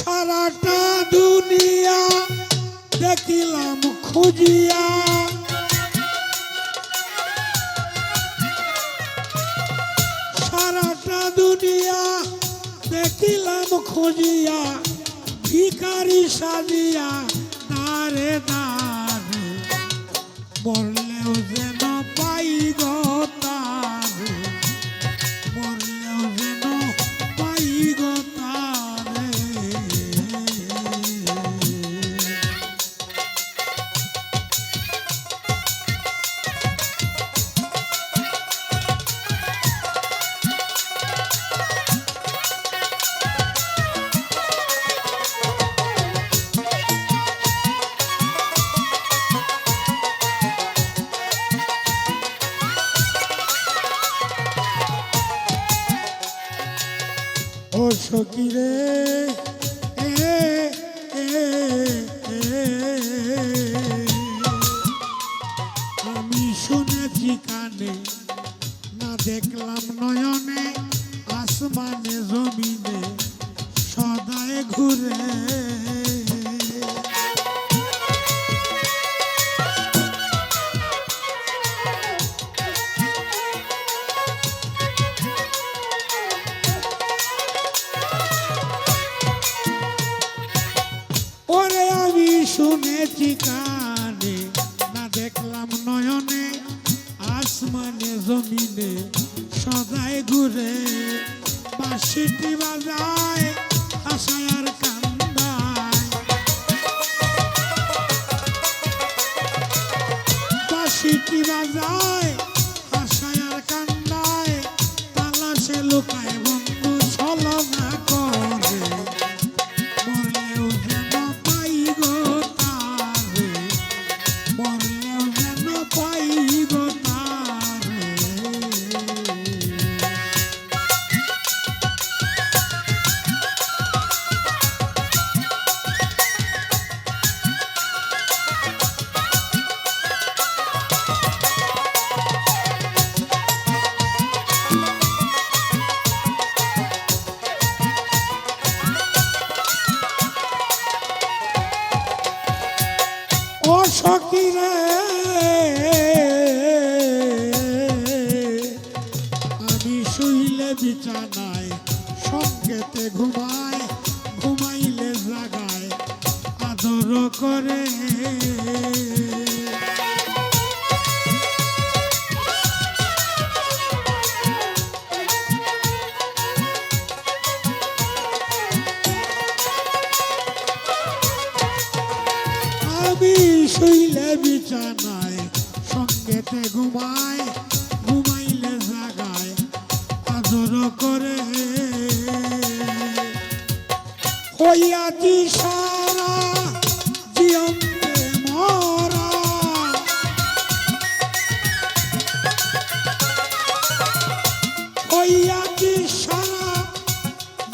সারাটা দুনিয়া দেখিলাম খুঁজিয়া। সারাটা দুনিয়া দেখিলাম খুঁজিয়া। ভিকারি সাজিয়া দারে দারে সকিরে আমি শুনেছি কানে না দেখলাম নয়নে আসমানে জমিনে সদায় ঘুরে। শুনেছি কানে না দেখলাম নয়নে, আসমানে, জমিনে, সদাই ঘুরে। বাঁশিটি বাজায়, আশায় আর কান্দায়। বাঁশিটি বাজায় আমি শুইলে বিছানায় সঙ্গেতে ঘুমায় ঘুমাইলে জাগায় আদর করে। আমি শুইলে বিছানায়, সঙ্গেতে ঘুমায়, ঘুমাইলে জাগায়, আদর করে। হইয়াছি সারা জিয়ন্তে মরা হইয়াছি সারা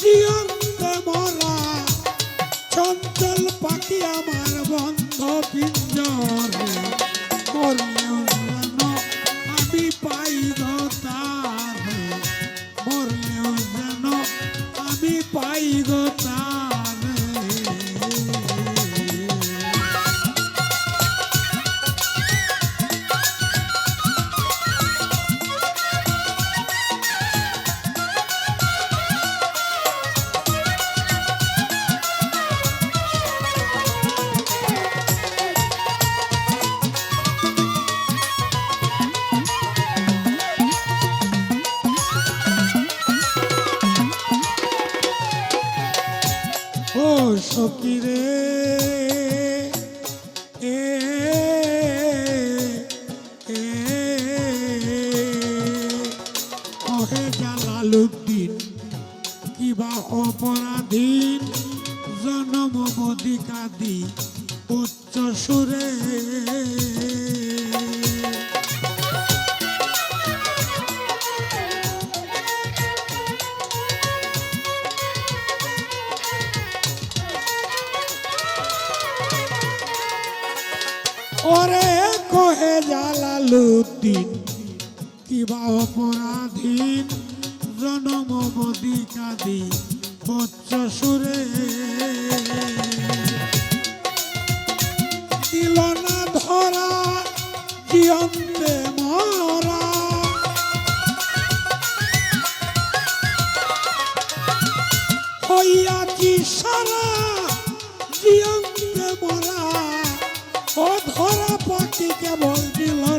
জিয়ন্তে মরা চঞ্চল পাখি আমার বন্ধ। পিঞ্জরে ও সকিরে এ ওহে জালালুদ্দিন কিবা অপরাধীন জনম বদিকাদি উচ্চ সুরে। ওরে কহে জালালুদ্দিন কিবা অপরাধীন, জনম বদিকাদি উচ্চ সুরে। দিল না ধরা জিয়ন্তে মরা। হইয়াছি সারা জিয়ন্তে